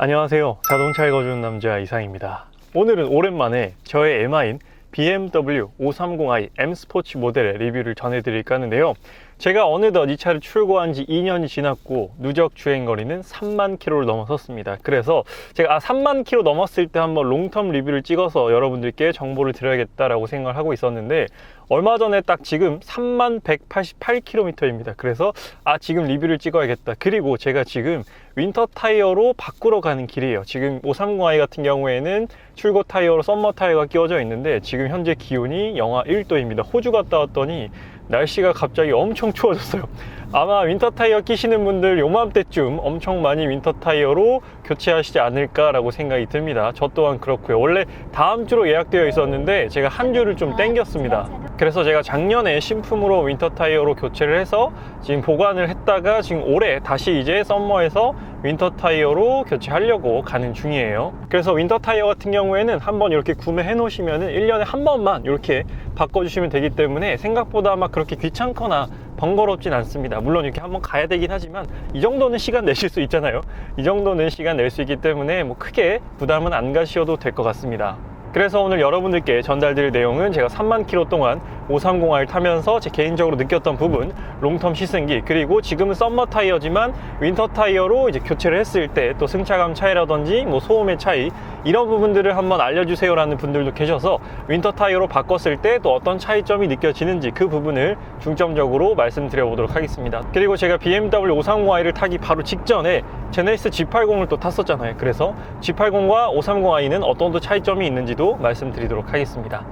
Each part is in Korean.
안녕하세요. 자동차 읽어주는 남자 이상입니다. 오늘은 오랜만에 저의 MI인 BMW 530i M 스포츠 모델의 리뷰를 전해드릴까 하는데요. 제가 어느덧 이 차를 출고한 지 2년이 지났고 누적 주행 거리는 3만 킬로를 넘어섰습니다. 그래서 제가 아 3만 킬로 넘었을 때 한번 롱텀 리뷰를 찍어서 여러분들께 정보를 드려야겠다라고 생각을 하고 있었는데 얼마 전에 딱 지금 3만 188km입니다. 그래서 아 지금 리뷰를 찍어야겠다. 그리고 제가 지금 윈터 타이어로 바꾸러 가는 길이에요. 지금 530i 같은 경우에는 출고 타이어로 썸머 타이어가 끼워져 있는데 지금 현재 기온이 영하 1도입니다. 호주 갔다 왔더니 날씨가 갑자기 엄청 추워졌어요. 아마 윈터 타이어 끼시는 분들 요맘때쯤 엄청 많이 윈터 타이어로 교체하시지 않을까 라고 생각이 듭니다. 저 또한 그렇고요. 원래 다음 주로 예약되어 있었는데 제가 한 주를 좀 땡겼습니다. 그래서 제가 작년에 신품으로 윈터 타이어로 교체를 해서 지금 보관을 했다가 지금 올해 다시 이제 썸머에서 윈터 타이어로 교체하려고 가는 중이에요. 그래서 윈터 타이어 같은 경우에는 한번 이렇게 구매해 놓으시면 1년에 한 번만 이렇게 바꿔주시면 되기 때문에 생각보다 막 그렇게 귀찮거나 번거롭진 않습니다. 물론 이렇게 한번 가야 되긴 하지만 이 정도는 시간 내실 수 있잖아요. 이 정도는 시간 낼 수 있기 때문에 뭐 크게 부담은 안 가셔도 될 것 같습니다. 그래서 오늘 여러분들께 전달드릴 내용은 제가 3만 킬로 동안 530I를 타면서 제 개인적으로 느꼈던 부분, 롱텀 시승기, 그리고 지금은 썸머 타이어지만 윈터 타이어로 이제 교체를 했을 때 또 승차감 차이라든지 뭐 소음의 차이, 이런 부분들을 한번 알려주세요라는 분들도 계셔서 윈터 타이어로 바꿨을 때 또 어떤 차이점이 느껴지는지 그 부분을 중점적으로 말씀드려 보도록 하겠습니다. 그리고 제가 BMW 530i를 타기 바로 직전에 제네시스 G80을 또 탔었잖아요. 그래서 G80과 530i는 어떤 또 차이점이 있는지도 말씀드리도록 하겠습니다.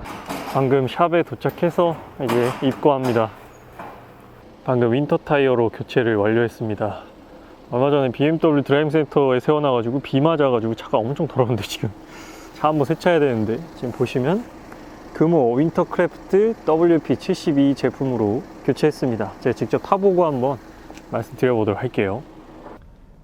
방금 샵에 도착해서 이제 입고합니다. 방금 윈터 타이어로 교체를 완료했습니다. 얼마 전에 BMW 드라이빙 센터에 세워놔가지고 비 맞아가지고 차가 엄청 더러운데 지금 차 한번 세차해야 되는데 지금 보시면 금호 윈터크래프트 WP72 제품으로 교체했습니다. 제가 직접 타보고 한번 말씀드려보도록 할게요.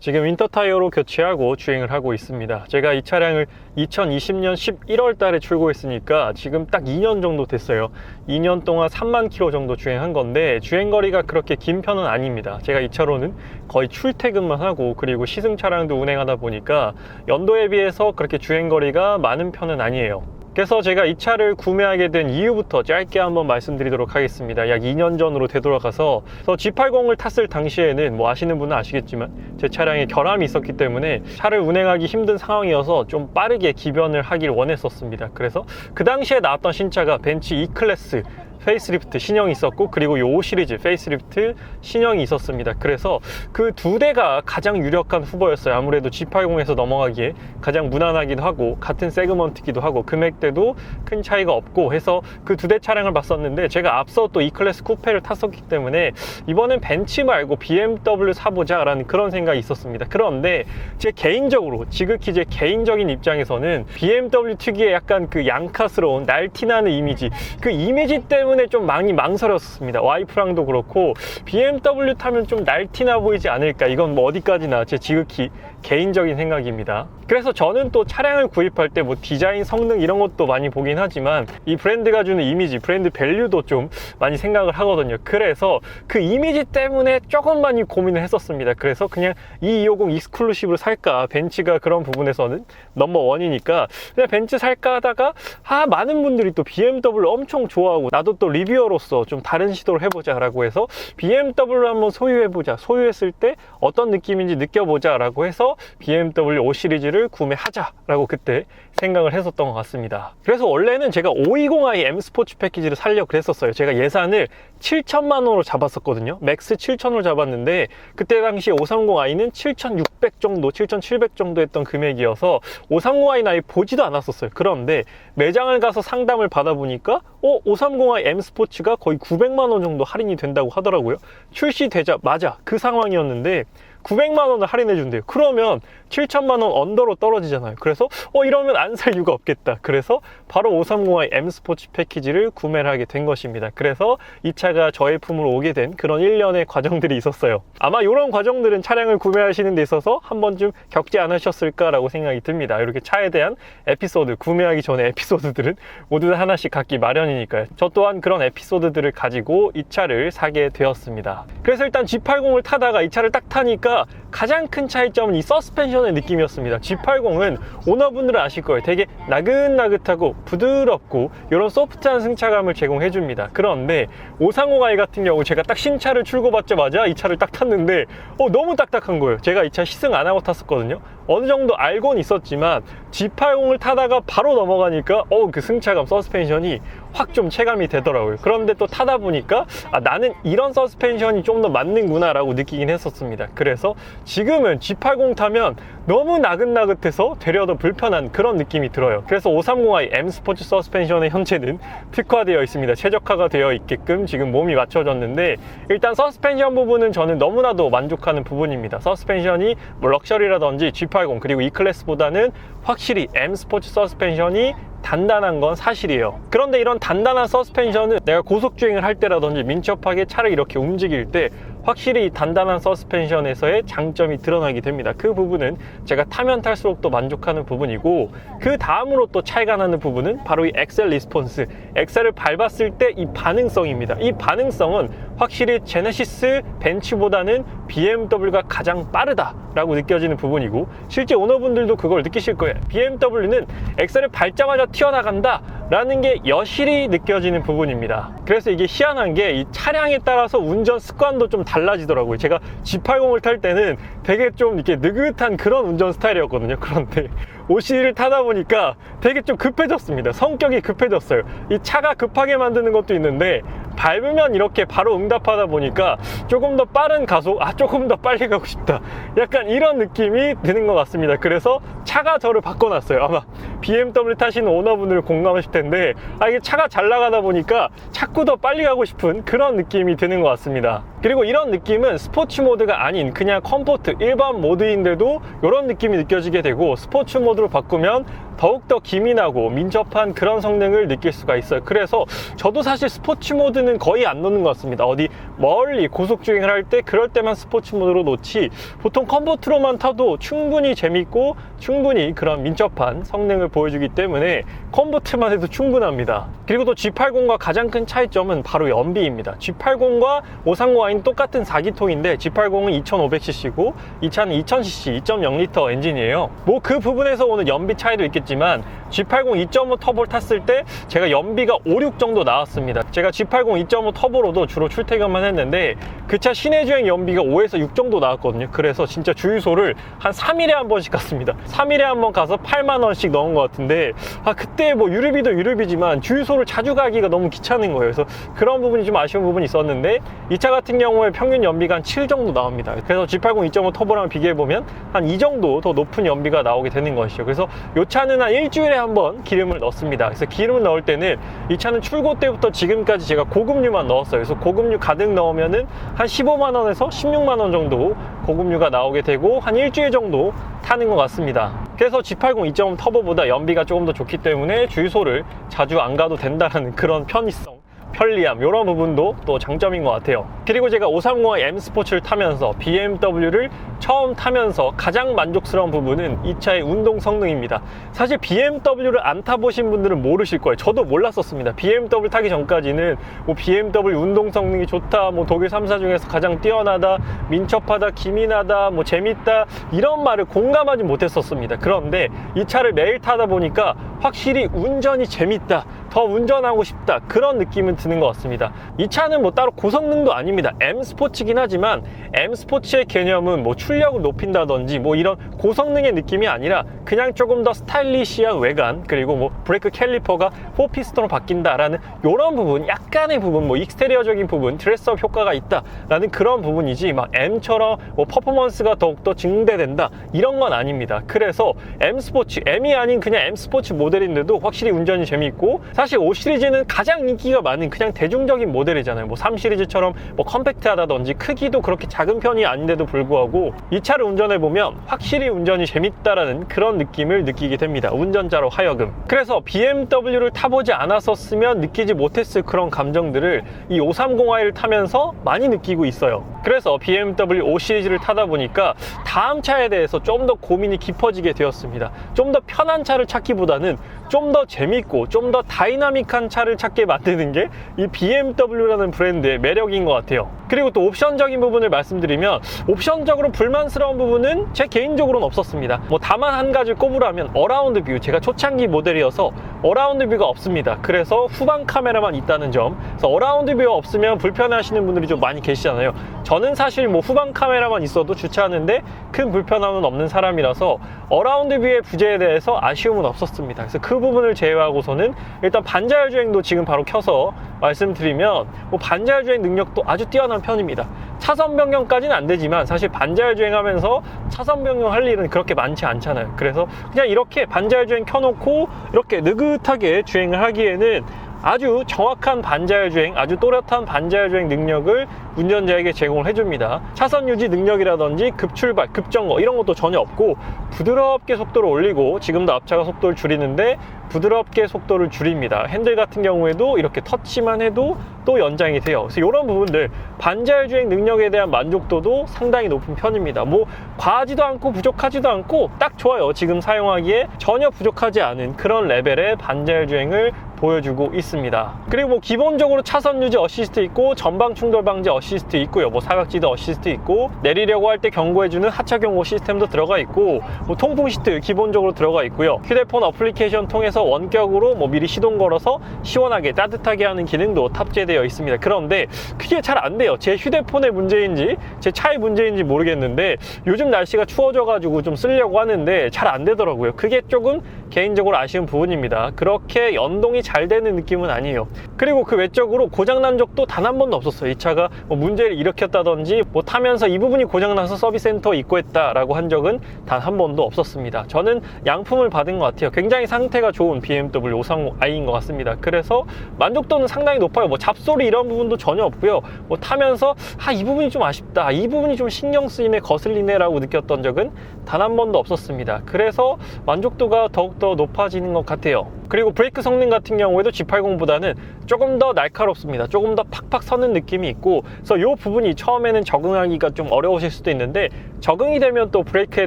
지금 윈터 타이어로 교체하고 주행을 하고 있습니다. 제가 이 차량을 2020년 11월 달에 출고했으니까 지금 딱 2년 정도 됐어요. 2년 동안 3만 킬로 정도 주행한 건데 주행 거리가 그렇게 긴 편은 아닙니다. 제가 이 차로는 거의 출퇴근만 하고 그리고 시승 차량도 운행하다 보니까 연도에 비해서 그렇게 주행 거리가 많은 편은 아니에요. 그래서 제가 이 차를 구매하게 된 이유부터 짧게 한번 말씀드리도록 하겠습니다. 약 2년 전으로 되돌아가서 그래서 G80을 탔을 당시에는 뭐 아시는 분은 아시겠지만 제 차량에 결함이 있었기 때문에 차를 운행하기 힘든 상황이어서 좀 빠르게 기변을 하길 원했었습니다. 그래서 그 당시에 나왔던 신차가 벤츠 E클래스 페이스리프트 신형이 있었고 그리고 요5 시리즈 페이스리프트 신형이 있었습니다. 그래서 그 두 대가 가장 유력한 후보였어요. 아무래도 G80에서 넘어가기에 가장 무난하기도 하고 같은 세그먼트기도 하고 금액대도 큰 차이가 없고 해서 그 두 대 차량을 봤었는데 제가 앞서 또 E클래스 쿠페를 탔었기 때문에 이번엔 벤츠 말고 BMW 사보자라는 그런 생각이 있었습니다. 그런데 제 개인적으로 지극히 제 개인적인 입장에서는 BMW 특유의 약간 그 양카스러운 날티나는 이미지 그 이미지 때문에 좀 많이 망설였습니다. 와이프랑도 그렇고 BMW 타면 좀 날티나 보이지 않을까 이건 뭐 어디까지나 제 지극히 개인적인 생각입니다. 그래서 저는 또 차량을 구입할 때 뭐 디자인 성능 이런 것도 많이 보긴 하지만 이 브랜드가 주는 이미지 브랜드 밸류도 좀 많이 생각을 하거든요. 그래서 그 이미지 때문에 조금 많이 고민을 했었습니다. 그래서 그냥 E250 익스클루시브를 살까 벤츠가 그런 부분에서는 넘버 원이니까 그냥 벤츠 살까 하다가 아 많은 분들이 또 BMW를 엄청 좋아하고 나도 또 리뷰어로서 좀 다른 시도를 해보자 라고 해서 BMW를 한번 소유해보자 소유했을 때 어떤 느낌인지 느껴보자 라고 해서 BMW 5 시리즈를 구매하자 라고 그때 생각을 했었던 것 같습니다. 그래서 원래는 제가 520i M 스포츠 패키지를 살려고 그랬었어요. 제가 예산을 7천만 원으로 잡았었거든요. 맥스 7천으로 잡았는데 그때 당시 530i는 7,600 정도 7,700 정도 했던 금액이어서 530i 나이 보지도 않았었어요. 그런데 매장을 가서 상담을 받아보니까 어 530i M 스포츠가 거의 900만 원 정도 할인이 된다고 하더라고요. 출시되자마자 그 상황이었는데 900만 원을 할인해 준대요. 그러면 7천만 원 언더로 떨어지잖아요. 그래서 어 이러면 안 살 이유가 없겠다. 그래서 바로 530i M 스포츠 패키지를 구매를 하게 된 것입니다. 그래서 이 차가 저의 품으로 오게 된 그런 일련의 과정들이 있었어요. 아마 이런 과정들은 차량을 구매하시는 데 있어서 한 번쯤 겪지 않으셨을까라고 생각이 듭니다. 이렇게 차에 대한 에피소드, 구매하기 전에 에피소드들은 모두 다 하나씩 갖기 마련이니까요. 저 또한 그런 에피소드들을 가지고 이 차를 사게 되었습니다. 그래서 일단 G80을 타다가 이 차를 딱 타니까 보니까 가장 큰 차이점은 이 서스펜션의 느낌이었습니다. G80은 오너분들은 아실 거예요. 되게 나긋나긋하고 부드럽고 이런 소프트한 승차감을 제공해 줍니다. 그런데 530i 같은 경우 제가 딱 신차를 출고받자마자 이 차를 딱 탔는데 어, 너무 딱딱한 거예요. 제가 이 차 시승 안 하고 탔었거든요. 어느 정도 알고는 있었지만 G80을 타다가 바로 넘어가니까 어, 그 승차감 서스펜션이 확 좀 체감이 되더라고요. 그런데 또 타다 보니까 아, 나는 이런 서스펜션이 좀 더 맞는구나 라고 느끼긴 했었습니다. 그래서 지금은 G80 타면 너무 나긋나긋해서 되려 더 불편한 그런 느낌이 들어요. 그래서 530i M 스포츠 서스펜션의 현재는 특화되어 있습니다. 최적화가 되어 있게끔 지금 몸이 맞춰졌는데 일단 서스펜션 부분은 저는 너무나도 만족하는 부분입니다. 서스펜션이 뭐 럭셔리라든지 G80 그리고 E 클래스보다는 확실히 M 스포츠 서스펜션이 단단한 건 사실이에요. 그런데 이런 단단한 서스펜션은 내가 고속 주행을 할 때라든지 민첩하게 차를 이렇게 움직일 때 확실히 이 단단한 서스펜션에서의 장점이 드러나게 됩니다. 그 부분은 제가 타면 탈수록 또 만족하는 부분이고 그 다음으로 또 차이가 나는 부분은 바로 이 엑셀 리스폰스. 엑셀을 밟았을 때 이 반응성입니다. 이 반응성은 확실히 제네시스 벤츠보다는 BMW가 가장 빠르다라고 느껴지는 부분이고 실제 오너분들도 그걸 느끼실 거예요. BMW는 엑셀을 밟자마자 튀어나간다 라는 게 여실히 느껴지는 부분입니다. 그래서 이게 희한한 게 이 차량에 따라서 운전 습관도 좀 달라지더라고요. 제가 G80을 탈 때는 되게 좀 이렇게 느긋한 그런 운전 스타일이었거든요. 그런데 OC를 타다 보니까 되게 좀 급해졌습니다. 성격이 급해졌어요. 이 차가 급하게 만드는 것도 있는데 밟으면 이렇게 바로 응답하다 보니까 조금 더 빠른 가속, 아, 조금 더 빨리 가고 싶다. 약간 이런 느낌이 드는 것 같습니다. 그래서 차가 저를 바꿔놨어요. 아마 BMW 타시는 오너분들 공감하실 텐데, 아, 이게 차가 잘 나가다 보니까 자꾸 더 빨리 가고 싶은 그런 느낌이 드는 것 같습니다. 그리고 이런 느낌은 스포츠 모드가 아닌 그냥 컴포트, 일반 모드인데도 이런 느낌이 느껴지게 되고, 스포츠 모드로 바꾸면 더욱더 기민하고 민첩한 그런 성능을 느낄 수가 있어요. 그래서 저도 사실 스포츠 모드는 거의 안 놓는 것 같습니다. 어디 멀리 고속 주행을 할 때 그럴 때만 스포츠 모드로 놓지 보통 컴포트로만 타도 충분히 재밌고 충분히 그런 민첩한 성능을 보여주기 때문에 컴포트만 해도 충분합니다. 그리고 또 G80과 가장 큰 차이점은 바로 연비입니다. G80과 530i 는 똑같은 4기통인데 G80은 2500cc고 이 차는 2000cc 2.0L 엔진이에요. 뭐 그 부분에서 오는 연비 차이도 있겠지만 G80 2.5 터보를 탔을 때 제가 연비가 5, 6 정도 나왔습니다. 제가 G80 2.5 터보로도 주로 출퇴근만 했는데 그 차 시내 주행 연비가 5에서 6 정도 나왔거든요. 그래서 진짜 주유소를 한 3일에 한 번씩 갔습니다. 3일에 한 번 가서 8만 원씩 넣은 것 같은데 아 그때 뭐 유류비도 유류비지만 주유소를 자주 가기가 너무 귀찮은 거예요. 그래서 그런 부분이 좀 아쉬운 부분이 있었는데 이 차 같은 경우에 평균 연비가 한 7 정도 나옵니다. 그래서 G80 2.5 터보랑 비교해 보면 한 이 정도 더 높은 연비가 나오게 되는 것이죠. 그래서 이 차는 한 일주일에 한번 기름을 넣습니다. 그래서 기름을 넣을 때는 이 차는 출고 때부터 지금까지 제가 고급류만 넣었어요. 그래서 고급류 가득 넣으면은 한 15만 원에서 16만 원 정도 고급류가 나오게 되고 한 일주일 정도 타는 것 같습니다. 그래서 G80 2.5 터보보다 연비가 조금 더 좋기 때문에 주유소를 자주 안 가도 된다는 그런 편의성. 편리함 이런 부분도 또 장점인 것 같아요. 그리고 제가 530의 M 스포츠를 타면서 BMW를 처음 타면서 가장 만족스러운 부분은 이 차의 운동 성능입니다. 사실 BMW를 안 타보신 분들은 모르실 거예요. 저도 몰랐었습니다. BMW 타기 전까지는 뭐 BMW 운동 성능이 좋다 뭐 독일 3사 중에서 가장 뛰어나다 민첩하다 기민하다 뭐 재밌다 이런 말을 공감하지 못했었습니다. 그런데 이 차를 매일 타다 보니까 확실히 운전이 재밌다 더 운전하고 싶다. 그런 느낌은 드는 것 같습니다. 이 차는 뭐 따로 고성능도 아닙니다. M 스포츠긴 하지만 M 스포츠의 개념은 뭐 출력을 높인다든지 뭐 이런 고성능의 느낌이 아니라 그냥 조금 더 스타일리시한 외관 그리고 뭐 브레이크 캘리퍼가 4피스톤으로 바뀐다라는 이런 부분 약간의 부분 뭐 익스테리어적인 부분 드레스업 효과가 있다라는 그런 부분이지 막 M처럼 뭐 퍼포먼스가 더욱더 증대된다. 이런 건 아닙니다. 그래서 M 스포츠 M이 아닌 그냥 M 스포츠 모델인데도 확실히 운전이 재밌고 사실 5 시리즈는 가장 인기가 많은 그냥 대중적인 모델이잖아요. 뭐 3 시리즈처럼 뭐 컴팩트하다든지 크기도 그렇게 작은 편이 아닌데도 불구하고 이 차를 운전해 보면 확실히 운전이 재밌다라는 그런 느낌을 느끼게 됩니다. 운전자로 하여금. 그래서 BMW를 타보지 않았었으면 느끼지 못했을 그런 감정들을 이 530i를 타면서 많이 느끼고 있어요. 그래서 BMW 5 시리즈를 타다 보니까 다음 차에 대해서 좀 더 고민이 깊어지게 되었습니다. 좀 더 편한 차를 찾기보다는 좀 더 재밌고 좀 더 다이 다이나믹한 차를 찾게 만드는 게 이 BMW라는 브랜드의 매력인 것 같아요. 그리고 또 옵션적인 부분을 말씀드리면 옵션적으로 불만스러운 부분은 제 개인적으로는 없었습니다. 뭐 다만 한 가지 꼽으라면 어라운드 뷰. 제가 초창기 모델이어서 어라운드 뷰가 없습니다. 그래서 후방 카메라만 있다는 점. 그래서 어라운드 뷰가 없으면 불편해하시는 분들이 좀 많이 계시잖아요. 저는 사실 뭐 후방 카메라만 있어도 주차하는데 큰 불편함은 없는 사람이라서 어라운드 뷰의 부재에 대해서 아쉬움은 없었습니다. 그래서 그 부분을 제외하고서는 일단 반자율 주행도 지금 바로 켜서 말씀드리면 뭐 반자율 주행 능력도 아주 뛰어난 편입니다. 차선 변경까지는 안 되지만 사실 반자율 주행하면서 차선 변경할 일은 그렇게 많지 않잖아요. 그래서 그냥 이렇게 반자율 주행 켜놓고 이렇게 느긋하게 주행을 하기에는 아주 정확한 반자율 주행, 아주 또렷한 반자율 주행 능력을 운전자에게 제공을 해줍니다. 차선 유지 능력이라든지 급출발, 급정거 이런 것도 전혀 없고 부드럽게 속도를 올리고 지금도 앞차가 속도를 줄이는데 부드럽게 속도를 줄입니다. 핸들 같은 경우에도 이렇게 터치만 해도 또 연장이 돼요. 그래서 이런 부분들 반자율 주행 능력에 대한 만족도도 상당히 높은 편입니다. 뭐 과하지도 않고 부족하지도 않고 딱 좋아요. 지금 사용하기에 전혀 부족하지 않은 그런 레벨의 반자율 주행을 보여주고 있습니다. 그리고 뭐 기본적으로 차선 유지 어시스트 있고 전방 충돌 방지 어시스트 있고요. 뭐 사각지대 어시스트 있고 내리려고 할 때 경고해주는 하차 경고 시스템도 들어가 있고 뭐 통풍 시트 기본적으로 들어가 있고요. 휴대폰 어플리케이션 통해서 원격으로 뭐 미리 시동 걸어서 시원하게 따뜻하게 하는 기능도 탑재되어 있습니다. 그런데 그게 잘 안 돼요. 제 휴대폰의 문제인지 제 차의 문제인지 모르겠는데 요즘 날씨가 추워져 가지고 좀 쓰려고 하는데 잘 안 되더라고요. 그게 조금 개인적으로 아쉬운 부분입니다. 그렇게 연동이 잘 되는 느낌은 아니에요. 그리고 그 외적으로 고장난 적도 단 한 번도 없었어요. 이 차가 뭐 문제를 일으켰다든지 뭐 타면서 이 부분이 고장나서 서비스 센터 입고했다 라고 한 적은 단 한 번도 없었습니다. 저는 양품을 받은 것 같아요. 굉장히 상태가 좋은 BMW 530i인 것 같습니다. 그래서 만족도는 상당히 높아요. 뭐 잡소리 이런 부분도 전혀 없고요. 뭐 타면서 아 이 부분이 좀 아쉽다. 이 부분이 좀 신경 쓰이네, 거슬리네 라고 느꼈던 적은 단 한 번도 없었습니다. 그래서 만족도가 더욱더 높아지는 것 같아요. 그리고 브레이크 성능 같은 경우 에도 G80보다는 조금 더 날카롭습니다. 조금 더 팍팍 서는 느낌이 있고, 그래서 이 부분이 처음에는 적응하기가 좀 어려우실 수도 있는데, 적응이 되면 또 브레이크에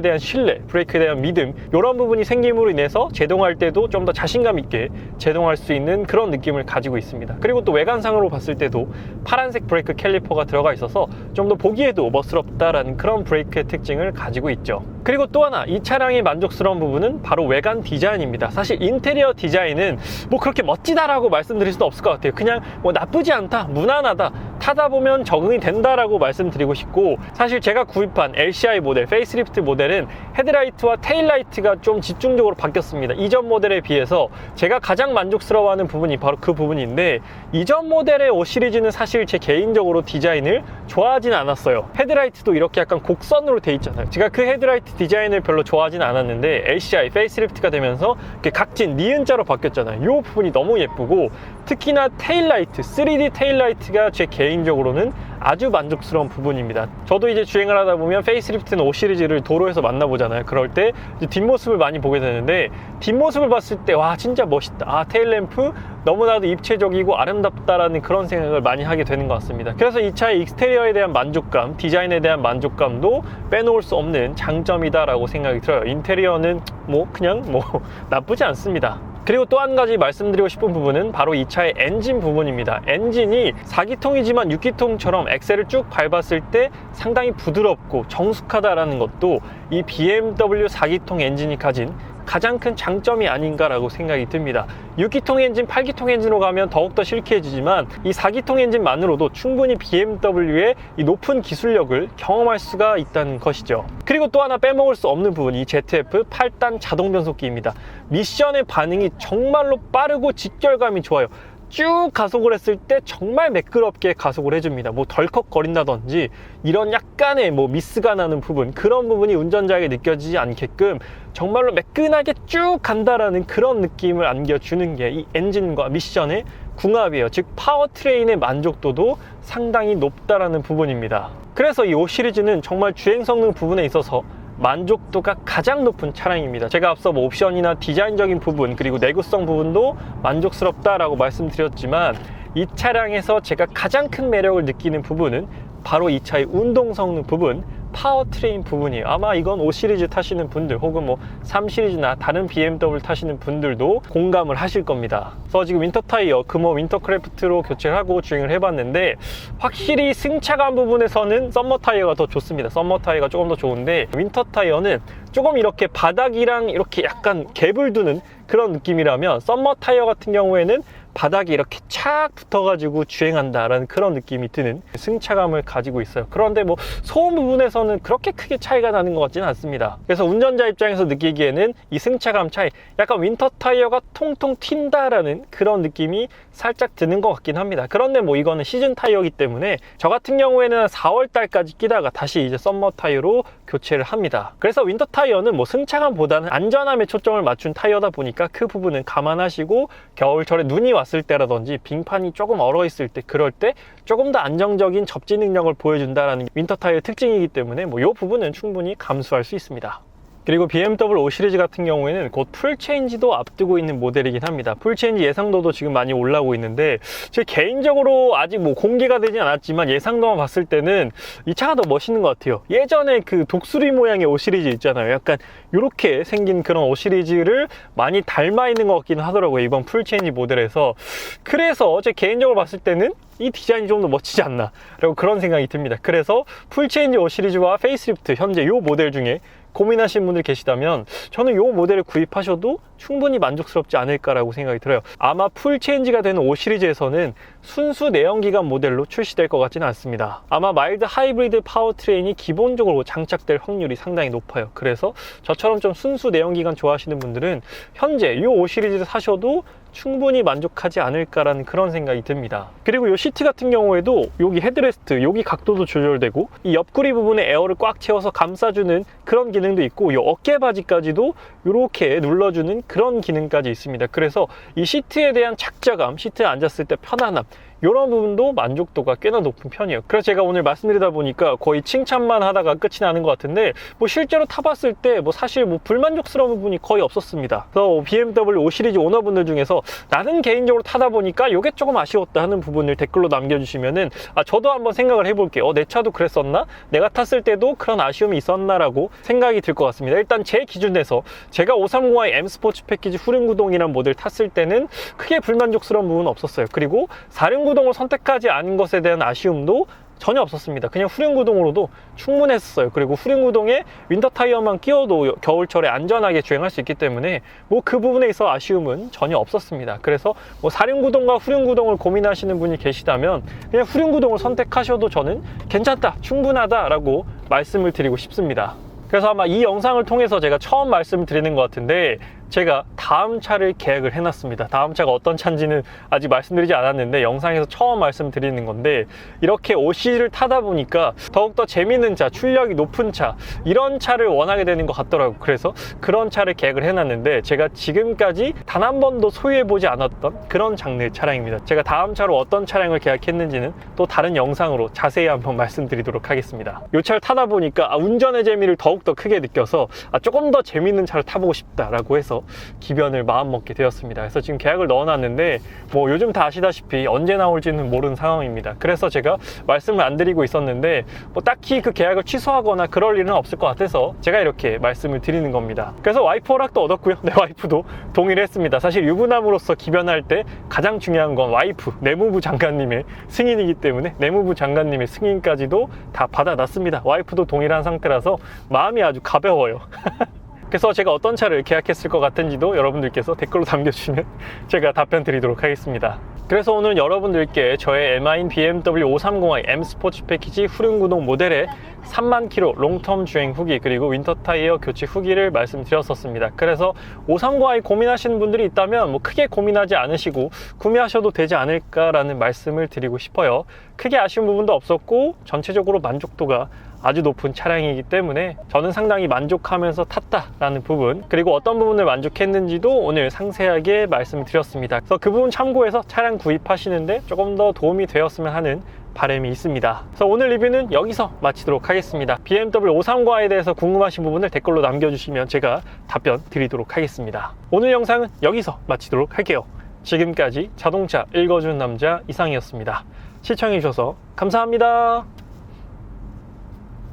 대한 신뢰, 브레이크에 대한 믿음, 이런 부분이 생김으로 인해서 제동할 때도 좀 더 자신감 있게 제동할 수 있는 그런 느낌을 가지고 있습니다. 그리고 또 외관상으로 봤을 때도 파란색 브레이크 캘리퍼가 들어가 있어서 좀 더 보기에도 멋스럽다라는 그런 브레이크의 특징을 가지고 있죠. 그리고 또 하나 이 차량의 만족스러운 부분은 바로 외관 디자인입니다. 사실 인테리어 디자인은 뭐 그렇게 멋지다라고 말씀드릴 수는 없을 것 같아요. 그냥 뭐 나쁘지 않다, 무난하다, 타다 보면 적응이 된다라고 말씀드리고 싶고 사실 제가 구입한 LCI 모델, 페이스리프트 모델은 헤드라이트와 테일라이트가 좀 집중적으로 바뀌었습니다. 이전 모델에 비해서 제가 가장 만족스러워하는 부분이 바로 그 부분인데 이전 모델의 5 시리즈는 사실 제 개인적으로 디자인을 좋아하진 않았어요. 헤드라이트도 이렇게 약간 곡선으로 돼 있잖아요. 제가 그 헤드라이트 디자인을 별로 좋아하진 않았는데 LCI 페이스리프트가 되면서 각진 니은자로 바뀌었잖아요. 이 부분이 너무 예쁘고 특히나 테일라이트, 3D 테일라이트가 제 개인적으로는 아주 만족스러운 부분입니다. 저도 이제 주행을 하다 보면 페이스리프트는 5 시리즈를 도로에서 만나보잖아요. 그럴 때 뒷모습을 많이 보게 되는데 뒷모습을 봤을 때 와 진짜 멋있다. 아 테일램프 너무나도 입체적이고 아름답다라는 그런 생각을 많이 하게 되는 것 같습니다. 그래서 이 차의 익스테리어에 대한 만족감, 디자인에 대한 만족감도 빼놓을 수 없는 장점이다라고 생각이 들어요. 인테리어는 뭐 그냥 뭐 나쁘지 않습니다. 그리고 또 한 가지 말씀드리고 싶은 부분은 바로 이 차의 엔진 부분입니다. 엔진이 4기통이지만 6기통처럼 엑셀을 쭉 밟았을 때 상당히 부드럽고 정숙하다라는 것도 이 BMW 4기통 엔진이 가진 가장 큰 장점이 아닌가라고 생각이 듭니다. 6기통 엔진, 8기통 엔진으로 가면 더욱더 실키해지지만 이 4기통 엔진만으로도 충분히 BMW의 이 높은 기술력을 경험할 수가 있다는 것이죠. 그리고 또 하나 빼먹을 수 없는 부분이 ZF 8단 자동 변속기입니다. 미션의 반응이 정말로 빠르고 직결감이 좋아요. 쭉 가속을 했을 때 정말 매끄럽게 가속을 해줍니다. 뭐 덜컥 거린다든지 이런 약간의 뭐 미스가 나는 부분 그런 부분이 운전자에게 느껴지지 않게끔 정말로 매끈하게 쭉 간다라는 그런 느낌을 안겨주는 게 이 엔진과 미션의 궁합이에요. 즉 파워트레인의 만족도도 상당히 높다라는 부분입니다. 그래서 이 5 시리즈는 정말 주행 성능 부분에 있어서 만족도가 가장 높은 차량입니다. 제가 앞서 뭐 옵션이나 디자인적인 부분 그리고 내구성 부분도 만족스럽다라고 말씀드렸지만 이 차량에서 제가 가장 큰 매력을 느끼는 부분은 바로 이 차의 운동 성능 부분 파워트레인 부분이에요. 아마 이건 5 시리즈 타시는 분들 혹은 뭐 3 시리즈나 다른 BMW 타시는 분들도 공감을 하실 겁니다. 그래서 지금 윈터 타이어 금호 윈터크래프트로 교체를 하고 주행을 해봤는데 확실히 승차감 부분에서는 썸머 타이어가 더 좋습니다. 썸머 타이어가 조금 더 좋은데 윈터 타이어는 조금 이렇게 바닥이랑 이렇게 약간 갭을 두는 그런 느낌이라면 썸머 타이어 같은 경우에는 바닥이 이렇게 착 붙어가지고 주행한다라는 그런 느낌이 드는 승차감을 가지고 있어요. 그런데 뭐 소음 부분에서는 그렇게 크게 차이가 나는 것 같지는 않습니다. 그래서 운전자 입장에서 느끼기에는 이 승차감 차이, 약간 윈터 타이어가 통통 튄다라는 그런 느낌이 살짝 드는 것 같긴 합니다. 그런데 뭐 이거는 시즌 타이어이기 때문에 저 같은 경우에는 4월 달까지 끼다가 다시 이제 썸머 타이어로 교체를 합니다. 그래서 윈터 타이어는 뭐 승차감보다는 안전함에 초점을 맞춘 타이어다 보니까 그 부분은 감안하시고 겨울철에 눈이 왔을 때라든지 빙판이 조금 얼어 있을 때 그럴 때 조금 더 안정적인 접지 능력을 보여준다라는 윈터 타이어 특징이기 때문에 뭐 이 부분은 충분히 감수할 수 있습니다. 그리고 BMW 5 시리즈 같은 경우에는 곧 풀체인지도 앞두고 있는 모델이긴 합니다. 풀체인지 예상도도 지금 많이 올라오고 있는데 제 개인적으로 아직 뭐 공개가 되진 않았지만 예상도만 봤을 때는 이 차가 더 멋있는 것 같아요. 예전에 그 독수리 모양의 5 시리즈 있잖아요. 약간 이렇게 생긴 그런 5 시리즈를 많이 닮아 있는 것 같기는 하더라고요. 이번 풀체인지 모델에서. 그래서 제 개인적으로 봤을 때는 이 디자인이 좀 더 멋지지 않나 라고 그런 생각이 듭니다 그래서 풀체인지 5 시리즈와 페이스리프트 현재 이 모델 중에 고민하신 분들 계시다면 저는 이 모델을 구입하셔도 충분히 만족스럽지 않을까라고 생각이 들어요. 아마 풀 체인지가 되는 5 시리즈에서는 순수 내연기관 모델로 출시될 것 같지는 않습니다. 아마 마일드 하이브리드 파워트레인이 기본적으로 장착될 확률이 상당히 높아요. 그래서 저처럼 좀 순수 내연기관 좋아하시는 분들은 현재 이 5 시리즈를 사셔도 충분히 만족하지 않을까라는 그런 생각이 듭니다. 그리고 이 시트 같은 경우에도 여기 헤드레스트, 여기 각도도 조절되고 이 옆구리 부분에 에어를 꽉 채워서 감싸주는 그런 기능도 있고 이 어깨 바지까지도 이렇게 눌러주는 그런 기능까지 있습니다. 그래서 이 시트에 대한 착자감, 시트에 앉았을 때 편안함 이런 부분도 만족도가 꽤나 높은 편이에요. 그래서 제가 오늘 말씀드리다 보니까 거의 칭찬만 하다가 끝이 나는 것 같은데 뭐 실제로 타봤을 때 뭐 사실 뭐 불만족스러운 부분이 거의 없었습니다. 그래서 BMW 5 시리즈 오너분들 중에서 나는 개인적으로 타다 보니까 이게 조금 아쉬웠다 하는 부분을 댓글로 남겨주시면은 아 저도 한번 생각을 해볼게요. 어, 내 차도 그랬었나? 내가 탔을 때도 그런 아쉬움이 있었나라고 생각이 들 것 같습니다. 일단 제 기준에서 제가 530i M 스포츠 패키지 후륜구동이라는 모델 탔을 때는 크게 불만족스러운 부분은 없었어요. 그리고 사륜 구동을 선택하지 않은 것에 대한 아쉬움도 전혀 없었습니다. 그냥 후륜구동으로도 충분했어요. 그리고 후륜구동에 윈터 타이어만 끼워도 겨울철에 안전하게 주행할 수 있기 때문에 뭐 그 부분에 있어 아쉬움은 전혀 없었습니다. 그래서 뭐 사륜구동과 후륜구동을 고민하시는 분이 계시다면 그냥 후륜구동을 선택하셔도 저는 괜찮다, 충분하다라고 말씀을 드리고 싶습니다. 그래서 아마 이 영상을 통해서 제가 처음 말씀을 드리는 것 같은데 제가 다음 차를 계약을 해놨습니다. 다음 차가 어떤 차인지는 아직 말씀드리지 않았는데 영상에서 처음 말씀드리는 건데 이렇게 OC를 타다 보니까 더욱더 재밌는 차, 출력이 높은 차 이런 차를 원하게 되는 것 같더라고요. 그래서 그런 차를 계약을 해놨는데 제가 지금까지 단 한 번도 소유해보지 않았던 그런 장르의 차량입니다. 제가 다음 차로 어떤 차량을 계약했는지는 또 다른 영상으로 자세히 한번 말씀드리도록 하겠습니다. 이 차를 타다 보니까 아, 운전의 재미를 더욱더 크게 느껴서 아, 조금 더 재밌는 차를 타보고 싶다라고 해서 기변을 마음먹게 되었습니다. 그래서 지금 계약을 넣어놨는데 뭐 요즘 다 아시다시피 언제 나올지는 모르는 상황입니다. 그래서 제가 말씀을 안 드리고 있었는데 뭐 딱히 그 계약을 취소하거나 그럴 일은 없을 것 같아서 제가 이렇게 말씀을 드리는 겁니다. 그래서 와이프 허락도 얻었고요. 내 와이프도 동의를 했습니다. 사실 유부남으로서 기변할 때 가장 중요한 건 와이프, 내무부 장관님의 승인이기 때문에 내무부 장관님의 승인까지도 다 받아놨습니다. 와이프도 동의를 한 상태라서 마음이 아주 가벼워요. 그래서 제가 어떤 차를 계약했을 것 같은지도 여러분들께서 댓글로 남겨주시면 제가 답변 드리도록 하겠습니다. 그래서 오늘 여러분들께 저의 M인 BMW 530i M 스포츠 패키지 후륜구동 모델의 3만 킬로 롱텀 주행 후기 그리고 윈터 타이어 교체 후기를 말씀드렸었습니다. 그래서 530i 고민하시는 분들이 있다면 뭐 크게 고민하지 않으시고 구매하셔도 되지 않을까라는 말씀을 드리고 싶어요. 크게 아쉬운 부분도 없었고 전체적으로 만족도가 아주 높은 차량이기 때문에 저는 상당히 만족하면서 탔다라는 부분 그리고 어떤 부분을 만족했는지도 오늘 상세하게 말씀드렸습니다. 그래서 그 부분 참고해서 차량 구입하시는데 조금 더 도움이 되었으면 하는 바람이 있습니다. 그래서 오늘 리뷰는 여기서 마치도록 하겠습니다. BMW 530에 대해서 궁금하신 부분을 댓글로 남겨주시면 제가 답변 드리도록 하겠습니다. 오늘 영상은 여기서 마치도록 할게요. 지금까지 자동차 읽어주는 남자 이상이었습니다. 시청해주셔서 감사합니다.